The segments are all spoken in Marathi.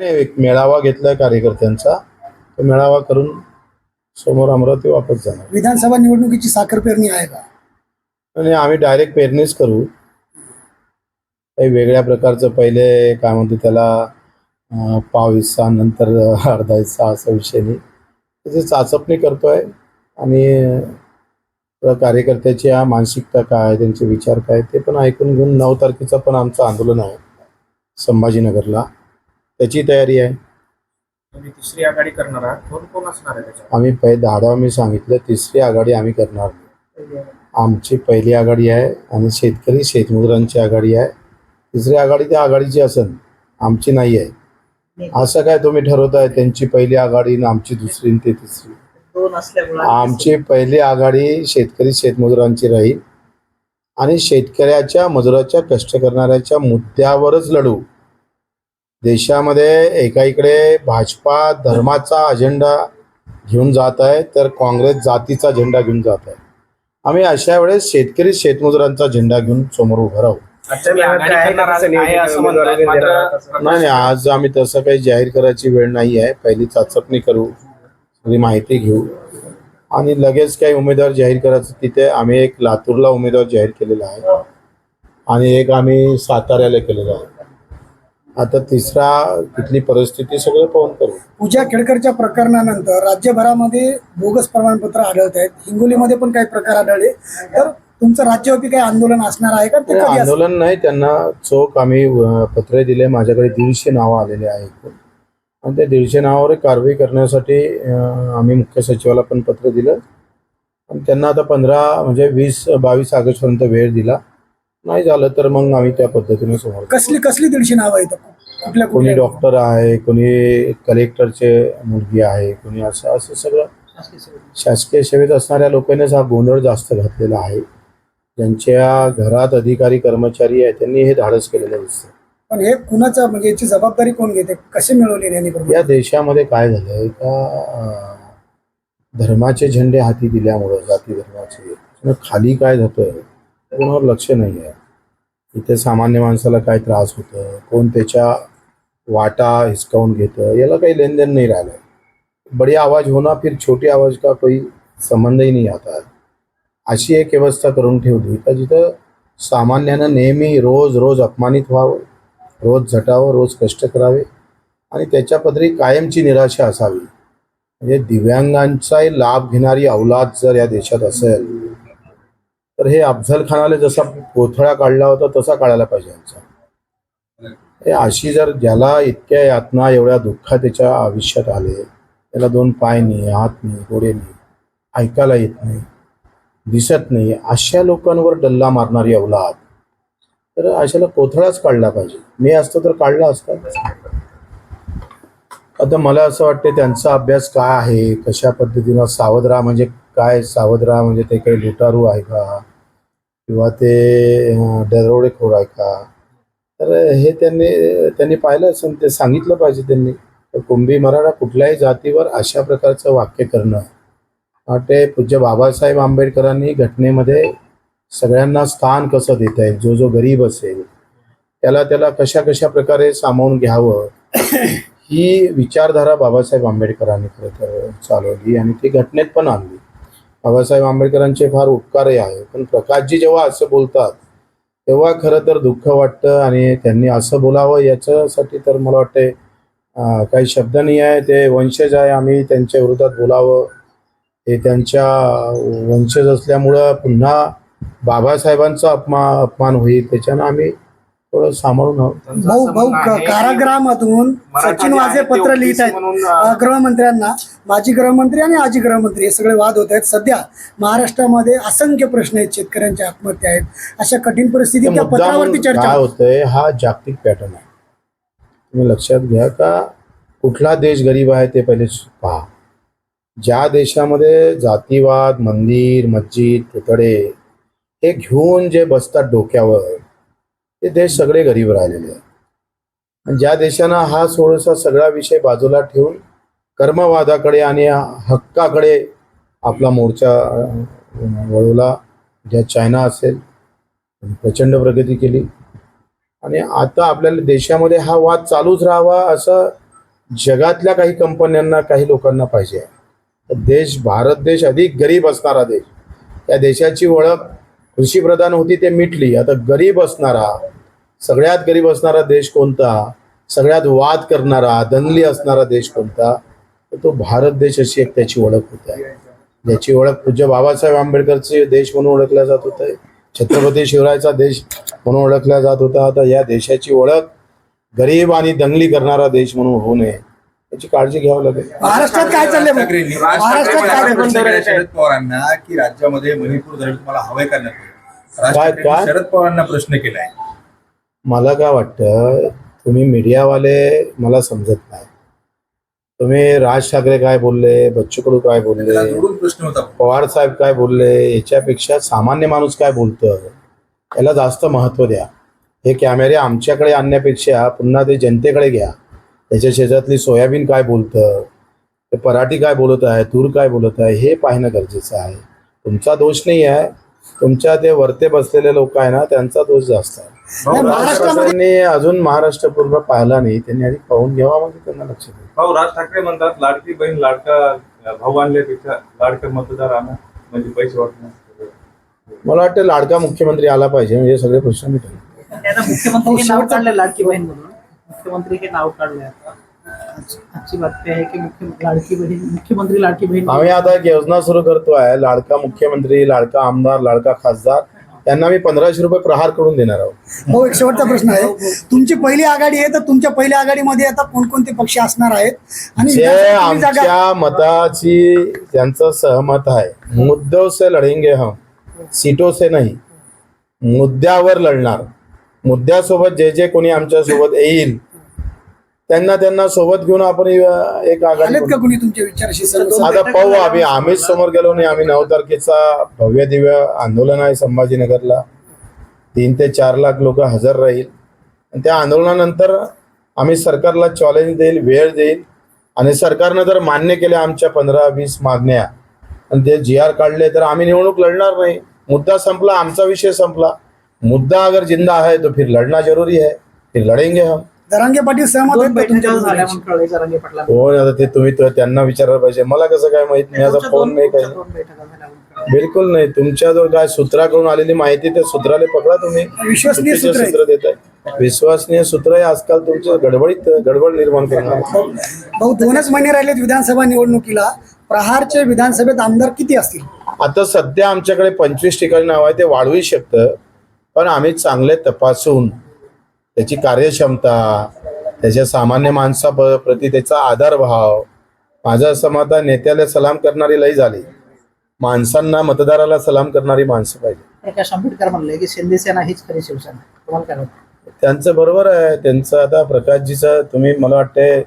एक मेळावा घेतलाय कार्यकर्त्यांचा. तो मेळावा करून समोर अमरावती वापस जाणार. विधानसभा निवडणुकीची साखर पेरणी आहे का? आणि आम्ही डायरेक्ट पेरणीच करू. काही वेगळ्या प्रकारचं पहिले काय म्हणतो त्याला पाव हिस्सा नंतर अर्धा हिस्सा असा विषय नाही. त्याची चाचपणी करतोय आणि कार्यकर्त्याची मानसिकता काय त्यांचे विचार काय ते पण ऐकून घेऊन नऊ तारखेचं पण आमचं आंदोलन आहे संभाजीनगरला. त्याची तयारी आहे. तुम्ही तिसरी आघाडी करणार आहात. कोण कोण असणार आहे त्याच्यात? आम्ही पहिले दहाडाव मी सांगितलं तिसरी आघाडी आम्ही करणार. आमची पहिली आघाडी आहे आणि शेतकरी शेतमजुरांची आघाडी आहे. तिसरी आघाडी त्या आघाडीची असेल आमची नाही आहे. असं काय तुम्ही ठरवताय त्यांची पहिली आघाडी आणि आमची दुसरी आणि ते तिसरी. दोन असल्यामुळे आमची पहिली आघाडी शेतकरी शेतमजुरांची राहील. आणि शेतकऱ्याच्या मजुराच्या कष्ट करणाऱ्याच्या मुद्द्यावरच लढू. देशामध्ये एकाइकडे भाजपा धर्माचा अजेंडा घेऊन जात आहे तर काँग्रेस जातीचा झेंडा घेऊन जात आहे. आम्ही अशा वेळेस शेतकरी शेतमजुरांचा झेंडा घेऊन समोर उभं राहू. नाही आज आम्ही तसं काही जाहीर करायची वेळ नाही आहे. पहिली चाचपणी करू सगळी माहिती घेऊ. आणि लगेच काही उमेदवार जाहीर करायचं तिथे आम्ही एक लातूरला उमेदवार जाहीर केलेला आहे. आणि एक आम्ही साताऱ्याला केलेला आहे. आता तिसरा तिथली परिस्थिती सगळं पाहून करू. पूजा खेडकरच्या प्रकरणानंतर राज्यभरामध्ये बोगस प्रमाणपत्र आढळत आहेत. हिंगोलीमध्ये पण काही प्रकार आढळले. तर तुमचं राज्यव्यापी काही आंदोलन असणार आहे का? ते नाही, कधी असणार? आंदोलन नाही. त्यांना चोख आम्ही अं, पत्र दिले. माझ्याकडे दीडशे नावं आलेले आहेत. आणि त्या दीडशे नावावर कारवाई करण्यासाठी अं, आम्ही मुख्य सचिवाला पण पत्र दिलं. आणि त्यांना आता पंधरा म्हणजे वीस बावीस ऑगस्टपर्यंत वेळ दिला. नाही झालं तर मग आम्ही त्या पद्धतीने समोर कसली कसली दीडशे नावं आहेत कुठल्या कोणी कुठल्या? डॉक्टर आहे कोणी कलेक्टरचे मुलगी आहे कोणी असं असं सगळं. शासकीय सेवेत. असणाऱ्या लोकांनीच हा गोंधळ जास्त घातलेला आहे. ज्यांच्या घरात अधिकारी कर्मचारी आहेत त्यांनी हे धाडस केलेलं दिसतं पण हे कुणाचं म्हणजे याची जबाबदारी कोण घेते? कसे मिळवले यांनी या देशामध्ये काय झालंय? का अं, धर्माचे झेंडे हाती दिल्यामुळं जाती धर्माचे त्यामुळे खाली काय जातोय कोणावर लक्ष नाही आहे इथे सामान्य माणसाला काय त्रास होतं कोण त्याच्या वाटा हिसकावून घेतं याला काही लेनदेन नाही राहिलं बडी आवाज होना फिर छोटी आवाज का कोई संबंधही नाही आता. अशी एक व्यवस्था करून ठेवली का जिथं सामान्यानं नेहमी रोज रोज अपमानित व्हावं रोज झटावं रोज कष्ट करावे आणि त्याच्या पदरी कायमची निराशा असावी. म्हणजे दिव्यांगांचाही लाभ घेणारी अवलाद जर या देशात असेल तर हे अफझल खानाला जसा कोथळा काढला होता तसा काढायला पाहिजे यांचा. हे अशी जर ज्याला इतक्या यातना एवढ्या दुःख त्याच्या आयुष्यात आले त्याला दोन पाय नाही हात नाही गोडे नाही ऐकायला येत नाही दिसत नाही अशा लोकांवर डल्ला मारणारी अवलाद तर अशाला कोथळाच काढला पाहिजे. मी असतो तर काढला असता. आता मला असं वाटतं त्यांचा अभ्यास काय आहे कशा पद्धतीनं सावध राहा म्हणजे काय सावध राहा म्हणजे ते काही लुटारू आहे का? किंवा ते दरोडेखोर आहे का? तर हे त्यांनी त्यांनी पाहिलं असेल ते सांगितलं पाहिजे त्यांनी. तर कुंभी मराठा कुठल्याही जातीवर अशा प्रकारचं वाक्य करणं. ते पूज्य बाबासाहेब आंबेडकरांनी घटनेमध्ये सगळ्यांना स्थान कसं देता येईल? जो जो गरीब असेल त्याला त्याला कशा कशा प्रकारे सामावून घ्यावं? ही विचारधारा बाबासाहेब आंबेडकरांनी खरं तर चालवली आणि ती घटनेत पण आणली. बाबासाहेब आंबेडकरांचे फार उपकारही आहे. पण प्रकाशजी जेव्हा असं बोलतात तेव्हा खरं तर दुःख वाटतं आणि त्यांनी असं बोलावं याच्यासाठी तर मला वाटते काही शब्द नाही आहे. ते वंशज आहे आम्ही त्यांच्या विरोधात बोलावं. हे त्यांच्या वंशज असल्यामुळं पुन्हा बाबासाहेबांचा अपमा अपमान होईल. त्याच्यानं आम्ही थोडं सांभाळून भाऊ भाऊ कारागृहामधून सचिन जे वाझे आहे ते पत्र लिहित आहेत गृहमंत्र्यांना. माजी गृहमंत्री आणि आजी गृहमंत्री हे सगळे वाद होत आहेत. सध्या महाराष्ट्रामध्ये असंख्य प्रश्न आहेत. शेतकऱ्यांच्या आत्महत्या आहेत. अशा कठीण परिस्थितीत त्या पत्रावरती चर्चा काय होते. होतंय हा जागतिक पॅटर्न आहे. तुम्ही लक्षात घ्या का कुठला देश गरीब आहे ते पहिले पहा. ज्या देशामध्ये जातीवाद मंदिर मस्जिद पुतळे हे घेऊन जे बसतात डोक्यावर ते देश सगळे गरीब राहिलेले आहेत. आणि ज्या देशानं हा सोडसा सगळा विषय बाजूला ठेवून कर्मवादाकडे आणि हक्काकडे आपला मोर्चा वळवला ज्या चायना असेल प्रचंड प्रगती केली. आणि आता आपल्याला देशामध्ये हा वाद चालूच राहावा असं जगातल्या काही कंपन्यांना काही लोकांना पाहिजे देश भारत देश अधिक गरीब असणारा देश. या देशाची ओळख कृषीप्रधान होती ते मिटली. आता गरीब असणारा सगळ्यात गरीब असणारा देश कोणता? सगळ्यात वाद करणारा दंगली असणारा देश कोणता? तर तो भारत देश अशी एक त्याची ओळख होत. आहे ज्याची ओळख पूज्य बाबासाहेब आंबेडकरचे देश म्हणून ओळखला जात होतं. छत्रपती शिवरायचा देश म्हणून ओळखला जात होता. आता या देशाची ओळख गरीब आणि दंगली करणारा देश म्हणून होऊ नये. याची काळजी घ्यावी लागेल. महाराष्ट्रात काय चाललंय महाराष्ट्रात काय. शरद पवारांना की राज्यामध्ये मणिपूर धरण तुम्हाला हवंय राज काय- ठाकरेंनी काय? शरद पवारांना प्रश्न केलाय. मला काय वाटतं तुम्ही मीडियावाले मला समजत नाही. तुम्ही राज ठाकरे काय बोलले बच्चू कडू काय त्याला बोलले जोडून प्रश्न होता. पवार साहेब काय बोलले याच्यापेक्षा सामान्य माणूस काय बोलतं याला जास्त महत्त्व द्या. हे कॅमेरे आमच्याकडे आणण्यापेक्षा पुन्हा ते जनतेकडे घ्या. त्याच्या शेजातली सोयाबीन काय बोलतं? ते पराठी काय बोलत आहे? तूर काय बोलत आहे? हे पाहणं गरजेचं आहे. तुमचा दोष नाही आहे. तुमच्या ते वरते बसलेले लोक आहे ना त्यांचा दोष जास्त आहे. त्यांनी अजून महाराष्ट्र पूर्ण पाहिला नाही. त्यांनी आधी पाहून घ्यावा म्हणजे त्यांना लक्ष द्या भाऊ राज ठाकरे म्हणतात लाडकी बहीण लाडका भाऊ आणल्यापेक्षा लाडका मतदार आणा. म्हणजे पैसे वाटणार मला वाटतं लाडका मुख्यमंत्री आला पाहिजे. म्हणजे सगळे प्रश्न मिटले त्यांना मुख्यमंत्री हे लाडकी बहीण म्हणून. मुख्यमंत्री हे नाव काढलंय आता. आजची बातमी आहे की मुख्य लाडकी बहीण मुख्यमंत्री लाडकी बहीण आम्ही आता एक योजना सुरू करतोय. लाडका मुख्यमंत्री लाडका आमदार लाडका खासदार त्यांना मी पंधराशे रुपये प्रहार करून देणार आहोत. हो एक शेवटचा प्रश्न आहे. तुमची पहिली आघाडी आहे तर तुमच्या पहिल्या आघाडीमध्ये आता कोणकोणते पक्ष असणार आहेत? आणि आमच्या मताची त्यांचं सहमत आहे. मुद्दों से लढेंगे हम सीटों से नाही. मुद्द्यावर लढणार. मुद्द्यासोबत जे जे कोणी आमच्यासोबत येईल त्यांना त्यांना सोबत घेऊन आपण एक आघाडी आलेत करू. का कोणी तुमच्या विचाराशी? सर्व आता पाहू आम्ही आम्हीच समोर गेलो नाही आम्ही नऊ तारखेचा भव्य दिव्य आंदोलन आहे संभाजीनगरला. तीन ते चार लाख लोक हजर राहील. आणि त्या आंदोलनानंतर आम्ही सरकारला चॅलेंज देईल वेळ देईल. आणि सरकारनं जर मान्य केल्या आमच्या पंधरा वीस मागण्या आणि ते जी आर काढले तर आम्ही निवडणूक लढणार नाही. मुद्दा संपला आमचा विषय संपला. मुद्दा अगर जिंदा है तो फिर लढना जरुरी है. फिर लढेंगे हम. जरांगे पाटील सहमत दोन आहेत का तुमच्या बैठका झाल्या जरांगे हो आता ते तुम्ही तो- त्यांना विचारायला पाहिजे. मला कसं काय माहीत? नाही आता फोन नाही काही दोन बैठका झाल्या म्हणून कळलं. बिलकुल नाही. तुमच्याजवळ काय सूत्राकडून आलेली माहिती त्या सूत्राला पकडा तुम्ही. विश्वसनीय चुकीचे सूत्र आहेत. सूत्र देत आहे विश्वसनीय सूत्र आहे. आजकाल तुमच्या गडबडीत गडबड निर्माण करणार. भाऊ दोनच महिने राहिलेत विधानसभा निवडणुकीला. प्रहारचे विधानसभेत आमदार किती असतील? आता सध्या आमच्याकडे पंचवीस ठिकाणी नाव आहे. ते वाढवू शकतं. पण आम्ही चांगले तपासून त्याची कार्यक्षमता त्याच्या सामान्य माणसा प- प्रती त्याचा आदरभाव माझं असं मत आहे नेत्याला सलाम करणारी लई झाली. माणसांना मतदाराला सलाम करणारी माणसं पाहिजे. प्रकाश आंबेडकर म्हणले की शिंदे सेना हीच खरी शिवसेना. तुम्हाला काय वाटतं? त्यांचं बरोबर आहे. त्यांचं आता प्रकाशजीचं तुम्ही मला वाटते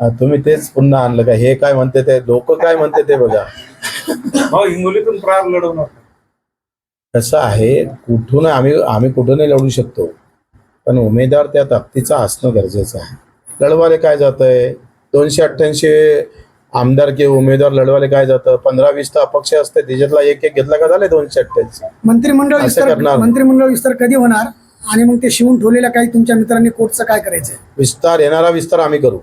अं, तुम्ही तेच पुन्हा आणलं का? हे काय म्हणते ते? लोक काय म्हणते ते बघा. भाऊ हिंगोलीतून प्रार लढवणार. कसं आहे कुठून आम्ही आम्ही कुठूनही लढू शकतो. पण उमेदवार त्या ताकदीचा असणं गरजेचं आहे. लढवाले काय जात आहे दोनशे अठ्ठ्याऐंशी आमदार किंवा उमेदवार लढवाले काय जातं? पंधरा वीस तर अपक्ष असते. त्याच्यातला एक एक घेतला का झाले दोनशे अठ्ठ्याऐंशी? मंत्रिमंडळ विस्तार. मंत्रिमंडळ विस्तार कधी होणार? आणि मग ते शिवून ठेवलेल्या काही तुमच्या मित्रांनी कोर्टचं काय करायचंय? विस्तार येणारा विस्तार आम्ही करू.